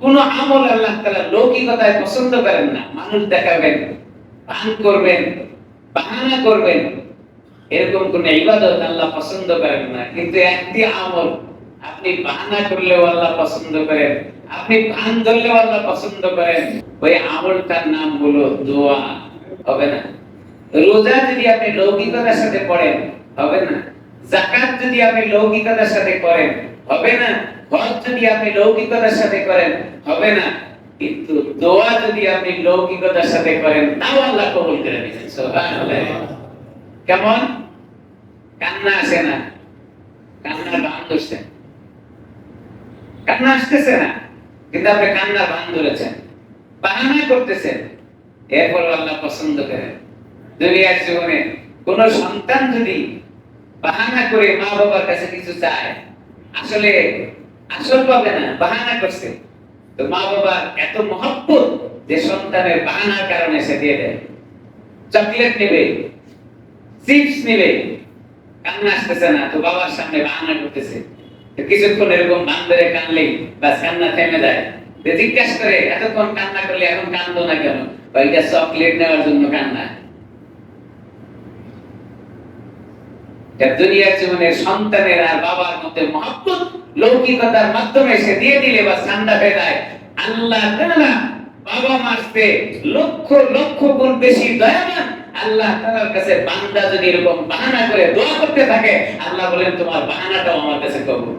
কোন আমল আল্লাহ তাআলা লৌকিকতায় পছন্দ করেন না। মানুষ দেখাবেন করবেন, বাহানা করবেন। এরকম কোন ইবাদত আল্লাহ পছন্দ করেন না। কিন্তু একটি আমল, আপনি বাহানা করলেও আল্লাহ পছন্দ করেন, আপনি আল্লাহ পছন্দ করেন, ওই আমলটার নাম হলো দোয়া, হবে না? রোজা যদি আপনি লৌকিকতার সাথে পড়েন, হবে না? জাকাত যদি আপনি লৌকিকতার সাথে করেন, হবে না? হজ যদি আপনি লৌকিকতার সাথে করেন, হবে না। কিন্তু দোয়া যদি আপনি লৌকিকতার সাথে করেন, তাও আল্লাহ কবুল করে নেবেন কেমন? কান্না আসে না। কান্নার বান ধরছেন কান্না আসতেছে না, কিন্তু আপনি কান্নার বান ধরেছেন। বাহানা করতেছেন। এরপর আল্লাহ পছন্দ করেন। দুনিয়ার জীবনে কোন সন্তান যদি বাহানা করে মা বাবার কাছে কিছু চায়, আসলে আসল পাবে না, বাহানা করছে। তো মা বাবা এত মহব্বত যে সন্তানের বাহানার কারণে সে দিয়ে দেয়। চকলেট নেবে, চিপস নেবে, কান্না আসতেছে না, তো বাবার সামনে বাহানা করতেছে। কিছুক্ষণ এরকম কানলেই বাস কান্না থেমে করে, এতক্ষণ কান্না করলে এখন কান্দো না কেন? চকলেট নেওয়ার জন্য কান্না। দুনিয়ার জীবনে সন্তানের আর বাবার মধ্যে মহব্বত লৌকিকতার মাধ্যমে সে দিয়ে দিলে বা ঠান্ডা হয়ে যায়। আল্লাহ বাবা মাসতে লক্ষ লক্ষ গুণ বেশি দয়াবান। আল্লাহ তাআলার কাছে বান্দা যদি এরকম বাহানা করে দোয়া করতে থাকে, আল্লাহ বলেন, তোমার বাহানাটাও আমার কাছে কবুল।